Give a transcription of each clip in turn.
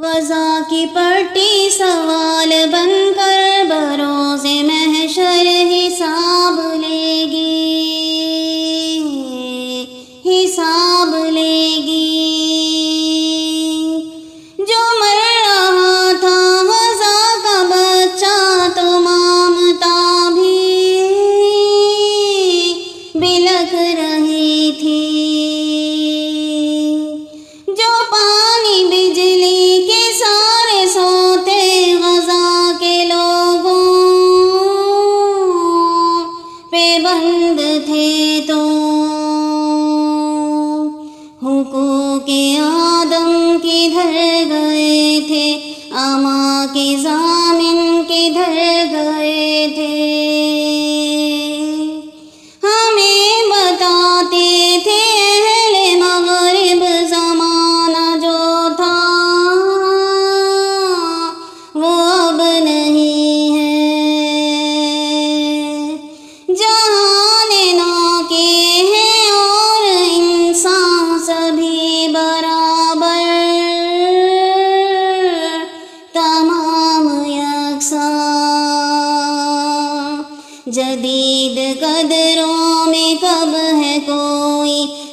غزہ کی پٹی سوال بن کر بروز محشر حساب پہ بند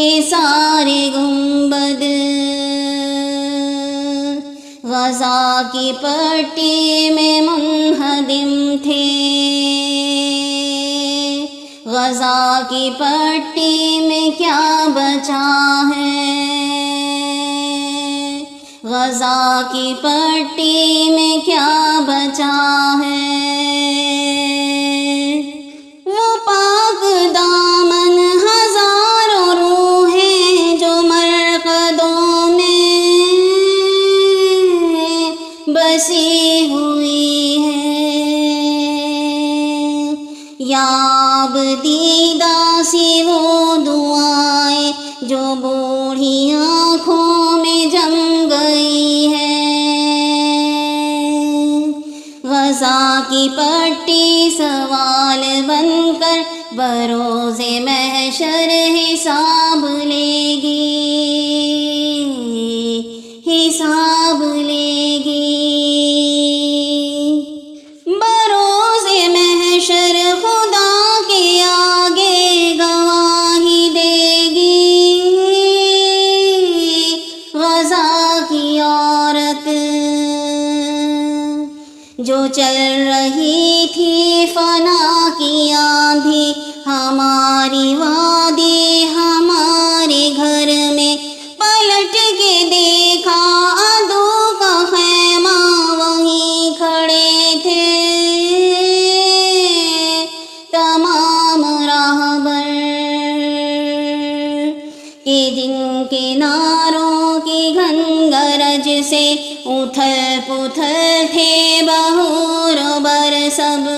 کے سارے گنبد غزہ کی پٹی میں منہدم تھے۔ غزہ کی پٹی میں کیا بچا ہے؟ غزہ کی پٹی میں کیا بچا ہے؟ بسی ہوئی ہیں یاب دیدہ سی وہ دعائیں جو بوڑھی آنکھوں میں جم گئی ہیں۔ غزہ کی پٹی سوال بن کر بروز محشر حساب لے گی۔ حساب گھنگرج سے اتھل پتھل تھے بہور بر سب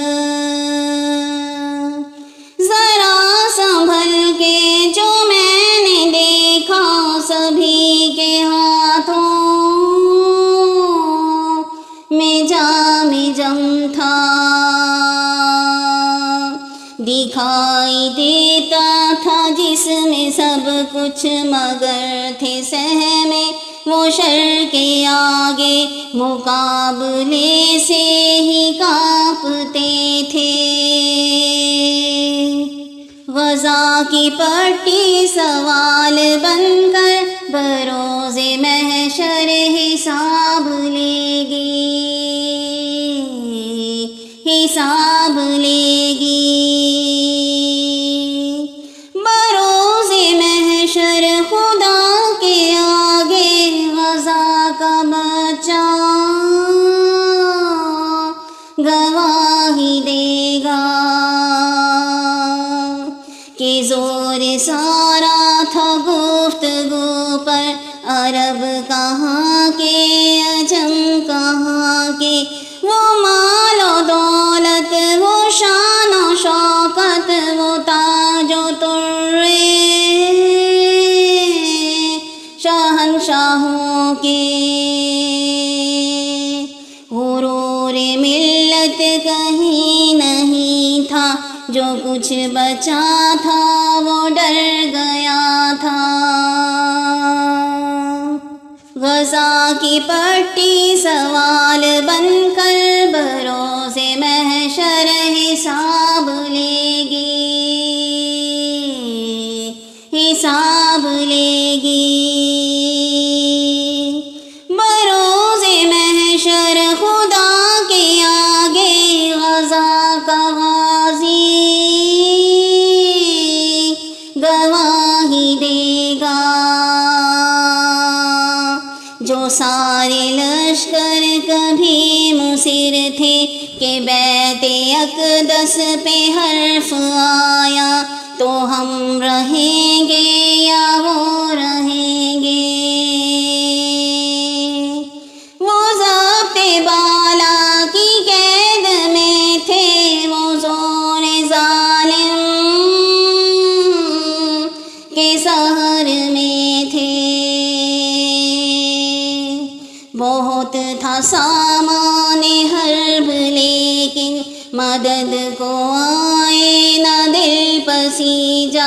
ذرا سنبھل کے جو میں نے دیکھا سبھی کے ہاتھوں میں جام جم تھا دکھائی دیتا تھا جس میں سب کچھ مگر تھے سہمے وہ شر کے آگے مقابلے سے ہی کانپتے تھے۔ غزہ کی پٹی سوال بن کر بروز محشر حساب لے گی۔ حساب لے گی۔ عرب کہاں کے عجم کہاں کے وہ مال و دولت وہ شان و شوقت وہ تاج و ترے شہنشاہوں کے غرور ملت کہیں نہیں تھا جو کچھ بچا تھا وہ ڈر گیا تھا غزہ کی اقدس پہ حرف آیا تو ہم رہیں گے یا وہ رہیں گے؟ وہ ضبط بالا کی قید میں تھے، وہ زور ظالم کے سہر میں تھے۔ بہت تھا سامان حرب، لیکن مدد کو آئے نہ دل پسی جا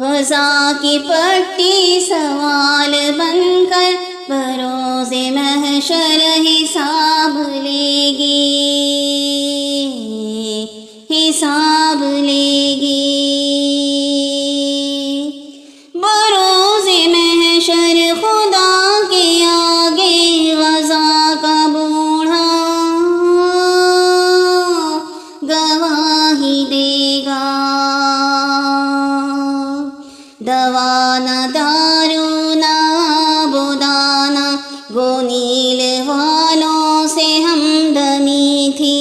غزا کی پٹی سوال بن کر بروز محشر حساب لے گی۔ دوا نہ بودانا وہ نیل والوں سے ہمدمی تھی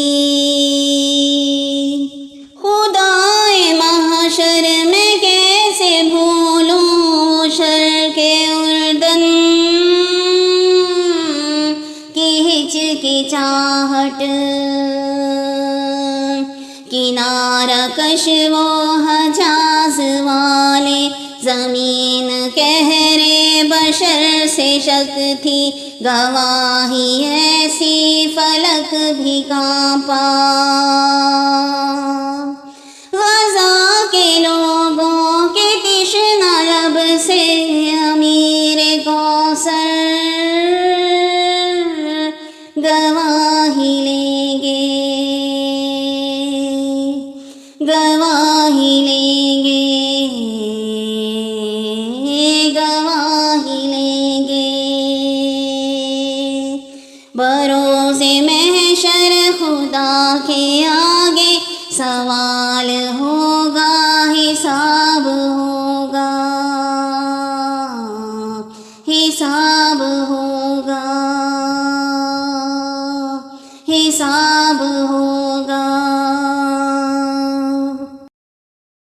خدائے محشر میں کیسے بھولوں شر کے اردن کی ہچ کی چاہٹ کنارہ کش وہ کہرے بشر سے شک تھی۔ گواہی ایسی فلک بھی کانپا۔ غزہ کے لوگوں کے تشنا لب سے امیر کوثر۔ گواہی سوال ہوگا حساب ہو۔